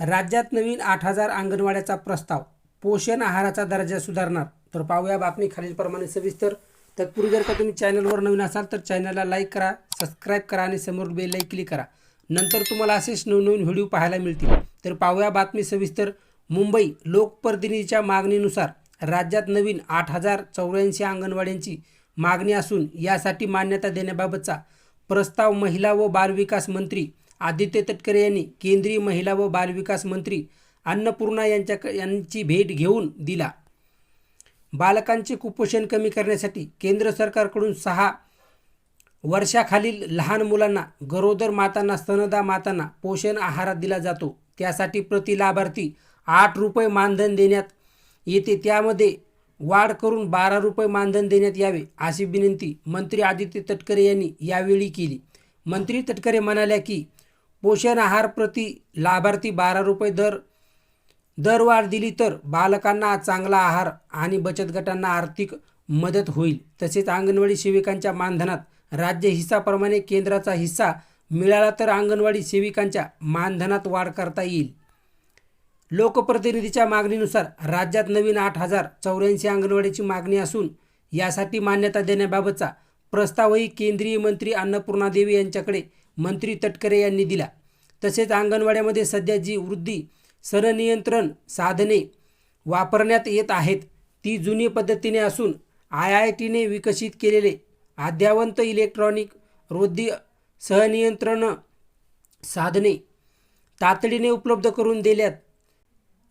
राज्यात नवीन आठ हजार अंगणवाड्याचा प्रस्ताव. पोषण आहाराचा दर्जा सुधारणार. तर पाहूया बातमी खालीलप्रमाणे सविस्तर. तत्पूर्वी जर का तुम्ही चॅनलवर नवीन असाल तर चॅनलला लाईक करा सबस्क्राईब करा आणि समोर बेललाही क्लिक करा. नंतर तुम्हाला असेच नवनवीन व्हिडिओ पाहायला मिळतील. तर पाहूया बातमी सविस्तर. मुंबई लोकप्रतिनिधीच्या मागणीनुसार राज्यात नवीन आठ हजार चौऱ्याऐंशी अंगणवाड्यांची मागणी असून यासाठी मान्यता देण्याबाबतचा प्रस्ताव महिला व बालविकास मंत्री आदित्य तटकरे यांनी केंद्रीय महिला व बालविकास मंत्री अन्नपूर्णा यांच्या यांची भेट घेऊन दिला. बालकांचे कुपोषण कमी करण्यासाठी केंद्र सरकारकडून सहा वर्षाखालील लहान मुलांना गरोदर मातांना स्तनदा मातांना पोषण आहारात दिला जातो. त्यासाठी प्रति लाभार्थी आठ रुपये मानधन देण्यात येते. त्यामध्ये वाढ करून बारा रुपये मानधन देण्यात यावे अशी विनंती मंत्री आदित्य तटकरे यांनी यावेळी केली. मंत्री तटकरे म्हणाल्या की पोषण आहार प्रति लाभार्थी बारा रुपये दर दरवाढ दिली तर बालकांना चांगला आहार आणि बचत गटांना आर्थिक मदत होईल. तसेच अंगणवाडी सेविकांच्या मानधनात राज्य हिस्साप्रमाणे केंद्राचा हिस्सा मिळाला तर अंगणवाडी सेविकांच्या मानधनात वाढ करता येईल. लोकप्रतिनिधीच्या मागणीनुसार राज्यात नवीन आठ हजार चौऱ्याऐंशी अंगणवाडीची मागणी असून यासाठी मान्यता देण्याबाबतचा प्रस्तावही केंद्रीय मंत्री अन्नपूर्णा देवी यांच्याकडे मंत्री तटकरे यांनी दिला. तसेच अंगणवाड्यामध्ये सध्या जी वृद्धी सरनियंत्रण साधने वापरण्यात येत आहेत ती जुनी पद्धतीने असून आय आय टीने विकसित केलेले अद्यावंत इलेक्ट्रॉनिक वृद्धी सहनियंत्रण साधने तातडीने उपलब्ध करून दिल्यात.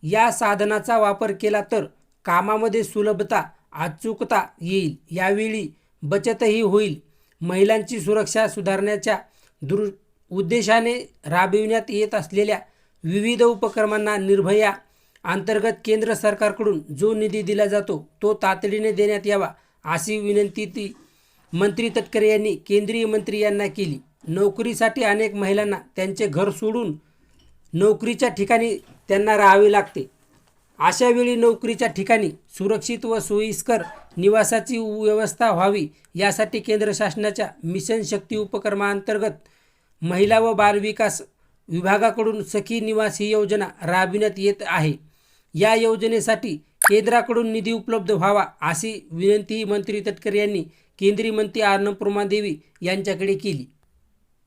या साधनाचा वापर केला तर कामामध्ये सुलभता अचूकता येईल. यावेळी बचतही होईल. महिलांची सुरक्षा सुधारण्याच्या दृ उद्देशाने राबविण्यात येत असलेल्या विविध उपक्रमांना निर्भया अंतर्गत केंद्र सरकारकडून जो निधी दिला जातो तो तातडीने देण्यात यावा अशी विनंती ती मंत्री तटकरे यांनी केंद्रीय मंत्री यांना केली. नोकरीसाठी अनेक महिलांना त्यांचे घर सोडून नोकरीच्या ठिकाणी त्यांना राहावे लागते. अशा वेळी नोकरीच्या ठिकाणी सुरक्षित व सोयीस्कर निवासाची व्यवस्था व्हावी यासाठी केंद्र शासनाच्या मिशन शक्ती उपक्रमांतर्गत महिला व बालविकास विभागाकडून सखी निवास ही योजना राबविण्यात येत आहे. या योजनेसाठी केंद्राकडून निधी उपलब्ध व्हावा अशी विनंतीही मंत्री तटकरे यांनी केंद्रीय मंत्री अन्नपूर्णा देवी यांच्याकडे केली.